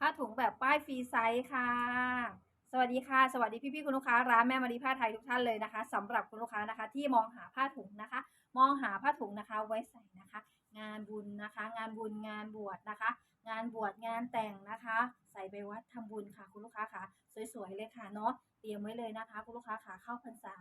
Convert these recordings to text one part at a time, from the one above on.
ผ้าถุงแบบป้ายฟรีไซส์ค่ะ สวัสดีค่ะ สวัสดีพี่ๆคุณลูกค้าร้านแม่มารีผ้าไทยทุกท่านเลยนะคะสำหรับคุณลูกค้านะคะ ที่มองหาผ้าถุงนะคะ มองหาผ้าถุงนะคะ ไว้ใส่นะคะ งานบุญนะคะ งานบุญงานบวชนะคะ งานบวชงานแต่งนะคะ ใส่ไปวัดทำบุญค่ะ คุณลูกค้าค่ะ สวยๆเลยค่ะเนาะเตรียมไว้เลยนะคะ คุณลูกค้าค่ะเข้าพรรษา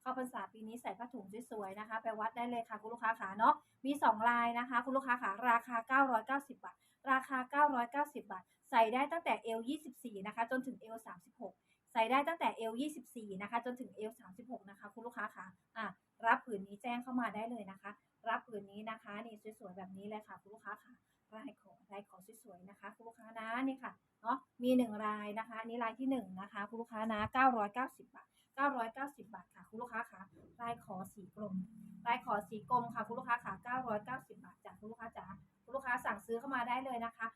เข้าพรรษาปีนี้ใส่ผ้าถุงสวยๆนะคะ ไปวัดได้เลยค่ะคุณลูกค้าค่ะเนาะมี 2 ลายนะคะ คุณลูกค้าค่ะราคา 990 บาท ราคา 990 บาท ใส่ได้ตั้งแต่เอว24 นะคะ จนถึงเอว36 ใส่ได้ตั้งแต่เอว24 นะคะ จนถึงเอว36 นะคะ คุณลูกค้าค่ะอะรับผืนนี้แจ้งเข้ามาได้เลยนะคะ รับผืนนี้นะคะนี่สวยๆแบบนี้เลยค่ะคุณลูกค้าค่ะลายขอลายขอสวยๆนะคะคุณลูกค้านะนี่ค่ะเนาะมีหนึ่งลายนะคะนี่ลายที่หนึ่งนะคะคุณลูกค้านะ990บาท990บาทค่ะคุณลูกค้าค่ะลายขอสีกลมลายขอสีกลมค่ะคุณลูกค้าค่ะ990บาทจากคุณลูกค้าจ๋าคุณลูกค้าสั่งซื้อเข้ามาได้เลยนะคะ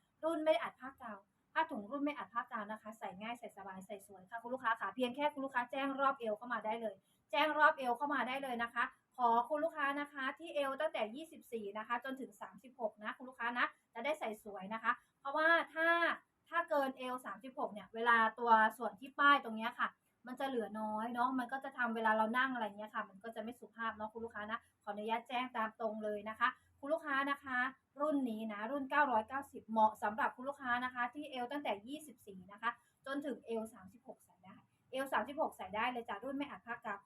ค่คุณลูกค้าแจ้งรอบเอวเข้ามาได้เลย แจ้งรอบเอวเข้ามาได้เลยนะคะ ขอคุณลูกค้านะคะที่เอวตั้งแต่ 24 นะคะ จนถึง 36 นะคุณลูกค้านะจะได้ใส่สวยนะคะ เพราะว่าถ้าถ้าเกินเอว36 เนี่ย เวลาตัวส่วนที่ป้ายตรงนี้ค่ะ มันจะเหลือน้อยเนาะมันก็จะทำเวลาเรานั่งอะไรเงี้ยค่ะ มันก็จะไม่สุภาพเนาะคุณลูกค้านะขออนุญาตแจ้งตามตรงเลยนะคะคุณลูกค้านะคะ รุ่นนี้นะรุ่น 990 เหมาะสำหรับคุณลูกค้านะคะ ที่เอวตั้งแต่ 24 นะคะ จนถึงเอว36 ใส่ได้เอล36ใส่ได้เลยจ้ะรุ่นไม่อัดผ้ากาว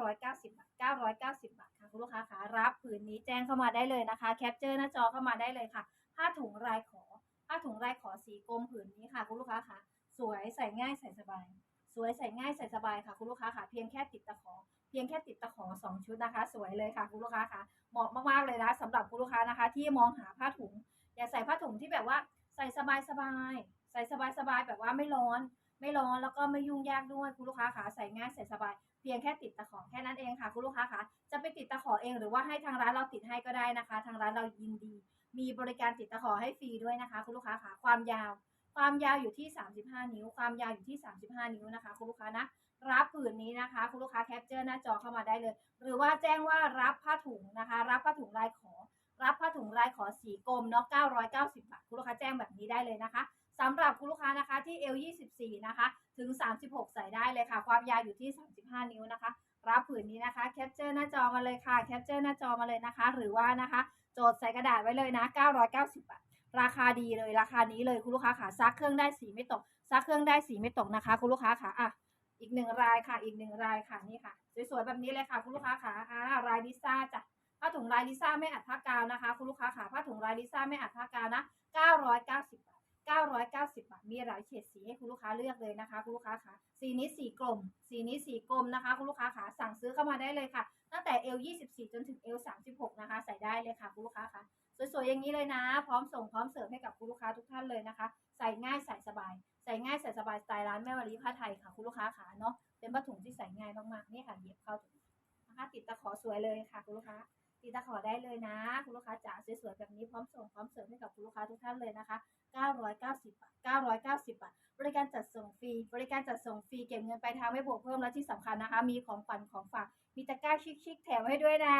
990บบาท990บาทค่ะคุณลูกค้าคะรับผืนนี้แจ้งเข้ามาได้เลยนะคะ แคปเจอร์หน้าจอเข้ามาได้เลยค่ะ ผ้าถุงลายขอ ผ้าถุงลายขอสีกรมผืนนี้ค่ะคุณลูกค้าคะสวยใส่ง่ายใส่สบาย สวยใส่ง่ายใส่สบายค่ะคุณลูกค้าค่ะเพียงแค่ติดตะขอเพียงแค่ติดตะขอสองชุดนะคะ สวยเลยค่ะคุณลูกค้าค่ะเหมาะมากๆเลยนะสำหรับคุณลูกค้านะคะ ที่มองหาผ้าถุง อยากใส่ผ้าถุงที่แบบว่าใส่สบายสบายใส่สบายสบายแบบว่าไม่ร้อน ไม่ร้อนแล้วก็ไม่ยุ่งยากด้วยคุณลูกค้าขาใส่ง่ายใส่สบายเพียงแค่ติดตะขอแค่นั้นเองค่ะคุณลูกค้าคะจะไปติดตะขอเองหรือว่าให้ทางร้านเราติดให้ก็ได้นะคะ ทางร้านเรายินดี มีบริการติดตะขอให้ฟรีด้วยนะคะ คุณลูกค้าคะความยาว ความยาวอยู่ที่ 35 นิ้ว ความยาวอยู่ที่ 35 นิ้วนะคะ คุณลูกค้านะรับผืนนี้นะคะ คุณลูกค้าแคปเจอร์หน้าจอเข้ามาได้เลย หรือว่าแจ้งว่ารับผ้าถุงนะคะ รับผ้าถุงลายขอ รับผ้าถุงลายขอสีกรมเนาะ990 บาทคุณลูกค้าแจ้งแบบนี้ได้เลยนะคะ สำหรับคุณลูกค้านะคะที่ L 24 นะคะ ถึง 36 ใส่ได้เลยค่ะ ความยาวอยู่ที่ 35 นิ้วนะคะ รับผืนนี้นะคะแคปเจอร์หน้าจอมาเลยค่ะแคปเจอร์หน้าจอมาเลยนะคะ หรือว่านะคะ โจทย์ใส่กระดาษไว้เลยนะ 990 บาท ราคาดีเลยราคานี้เลยคุณลูกค้าค่ะซักเครื่องได้สีไม่ตกซักเครื่องได้สีไม่ตกนะคะ คุณลูกค้าค่ะอะอีกหนึ่งรายค่ะ อีกหนึ่งรายค่ะนี่ค่ะ สวยๆแบบนี้เลยค่ะ คุณลูกค้าค่ะอ่ารายลิซ่าจ้ะผ้าถุงลายลิซ่าไม่อัดผ้ากาวนะคะ คุณลูกค้าค่ะผ้าถุงลายลิซ่าไม่อัดผ้ากาวนะ 990 990 บาท มีหลายเฉดสีให้คุณลูกค้าเลือกเลยนะคะ คุณลูกค้าคะสีนี้สีกลม สีนี้สีกลมนะคะ คุณลูกค้าคะสั่งซื้อเข้ามาได้เลยค่ะ ตั้งแต่ L 24จนถึง L 36นะคะ ใส่ได้เลยค่ะ คุณลูกค้าคะสวยๆอย่างนี้เลยนะ พร้อมส่งพร้อมเสิร์ฟให้กับคุณลูกค้าทุกท่านเลยนะคะ ใส่ง่ายใส่สบาย ใส่ง่ายใส่สบายสไตล์ร้านแม่วลีผ้าไทยค่ะคุณลูกค้าค่ะเนาะเป็นผ้าถุงที่ใส่ง่ายมากๆนี่ค่ะเยียบเข้าถุงนะคะ ติดตะขอสวยเลยค่ะคุณลูกค้า ติดตะขอได้เลยนะ คุณลูกค้าจ๋าสวยๆแบบนี้พร้อมส่งพร้อมเสิร์ฟให้กับคุณลูกค้าทุกท่านเลยนะคะ 990 บาท 990 บาท บริการจัดส่งฟรี บริการจัดส่งฟรี เก็บเงินปลายทางไม่บวกเพิ่ม และที่สำคัญนะคะ มีของขวัญของฝาก มีตะกร้าชิคๆแถมให้ด้วยนะ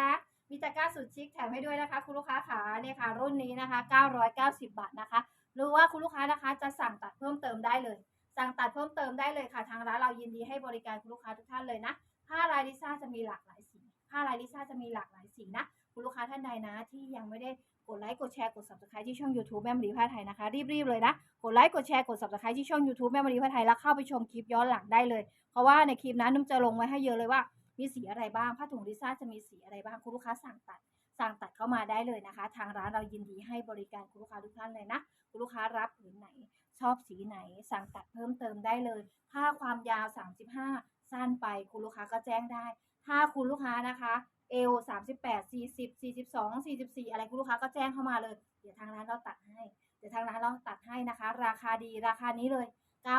มีตะกร้าสุดชิคแถมให้ด้วยนะคะ คุณลูกค้าขาเนี่ยค่ะ รุ่นนี้นะคะ 990 บาทนะคะ หรือว่าคุณลูกค้านะคะ จะสั่งตัดเพิ่มเติมได้เลย สั่งตัดเพิ่มเติมได้เลยค่ะ ทางร้านเรายินดีให้บริการคุณลูกค้าทุกท่านเลยนะผ้าลายลิซ่าจะมีหลากหลายสี ผ้าลายลิซ่าจะมีหลากหลายสีนะ คุณลูกค้าท่านใดนะที่ยังไม่ได้กดไลค์กดแชร์กด subscribe ที่ช่อง YouTube แม่มรีผ้าไทยนะคะ รีบๆเลยนะ กดไลค์กดแชร์กด subscribe ที่ช่อง YouTube แม่มรีผ้าไทยแล้วเข้าไปชมคลิปย้อนหลังได้เลย เพราะว่าในคลิปนั้นนุ่มจะลงไว้ให้เยอะเลยว่ามีสีอะไรบ้างผ้าถุงลิซ่าจะมีสีอะไรบ้างคุณลูกค้าสั่งตัดสั่งตัดเข้ามาได้เลยนะคะ ทางร้านเรายินดีให้บริการคุณลูกค้าทุกท่านเลยนะคุณลูกค้ารับผืนไหน ชอบสีไหน สั่งตัดเพิ่มเติมได้เลย ผ้าความยาว 35 สั้นไปคุณลูกค้าก็แจ้งได้ ถ้าคุณลูกค้านะคะเอล38 40 42 44องสี่สิบสี่อะไรคุณลูกค้าก็แจ้งเข้ามาเลย เดี๋ยวทางร้านเราตัดให้ เดี๋ยวทางร้านเราตัดให้นะคะ ราคาดีราคานี้เลย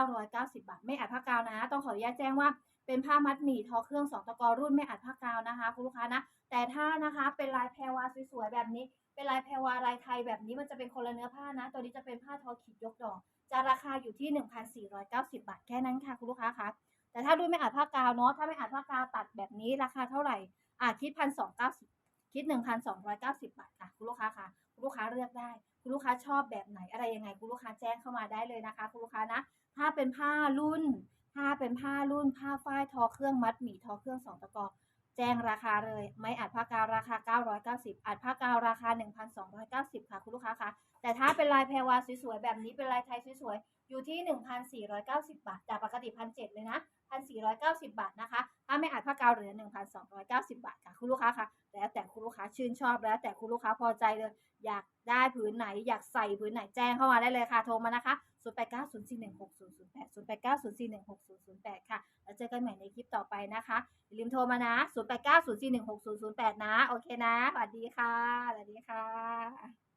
990บาท ไม่อัดผ้ากาวนะ ต้องขออนุญาตแจ้งว่าเป็นผ้ามัดหมี่ทอเครื่องสองตะกอรุ่นไม่อัดผ้ากาวนะคะ คุณลูกค้านะ แต่ถ้านะคะเป็นลายแพรวาสวยๆแบบนี้ เป็นลายแพรวาลายไทยแบบนี้มันจะเป็นคนละเนื้อผ้านะ ตัวนี้จะเป็นผ้าทอขีดยกดอก จะราคาอยู่ที่1,490บาทแค่นั้นค่ะคุณลูกค้าคะ แต่ถ้าด้วยไม่อัดผ้ากาวเนาะถ้าไม่อัดผ้ากาวตัดแบบนี้ราคาเท่าไหร่อะคิดพันสองเก้าสิบคิดหนึ่งพันสองร้อยเก้าสิบาทค่ะคุณลูกค้าค่ะคุณลูกค้าเลือกได้ คุณลูกค้าชอบแบบไหนอะไรยังไงคุณลูกค้าแจ้งเข้ามาได้เลยนะคะ คุณลูกค้านะ ถ้าเป็นผ้ารุ่น ถ้าเป็นผ้ารุ่น ผ้าฝ้ายทอเครื่องมัดหมี่ทอเครื่องสองตะกอ แจ้งราคาเลย ไม่อัดผ้ากาวราคา 990 อัดผ้ากาวราคา 1,290 ค่ะ คุณลูกค้าคะแต่ถ้าเป็นลายแพรวาสวยๆแบบนี้เป็นลายไทยสวยๆอยู่ที่ 1,490 บาทจากปกติ 1,700เลยนะ 1,490 บาทนะคะ ถ้าไม่อัดผ้ากาวเหลือ 1,290 บาทค่ะ คุณลูกค้าคะแล้วแต่คุณลูกค้าชื่นชอบแล้วแต่คุณลูกค้าพอใจเลย อยากได้ผืนไหนอยากใส่ผืนไหนแจ้งเข้ามาได้เลยค่ะโทรมานะคะ 0890416008 0890416008 ค่ะ แล้วเจอกันใหม่ในคลิปต่อไปนะคะอย่าลืมโทรมานะ 0890416008 นะ โอเคนะ สวัสดีค่ะ สวัสดีค่ะ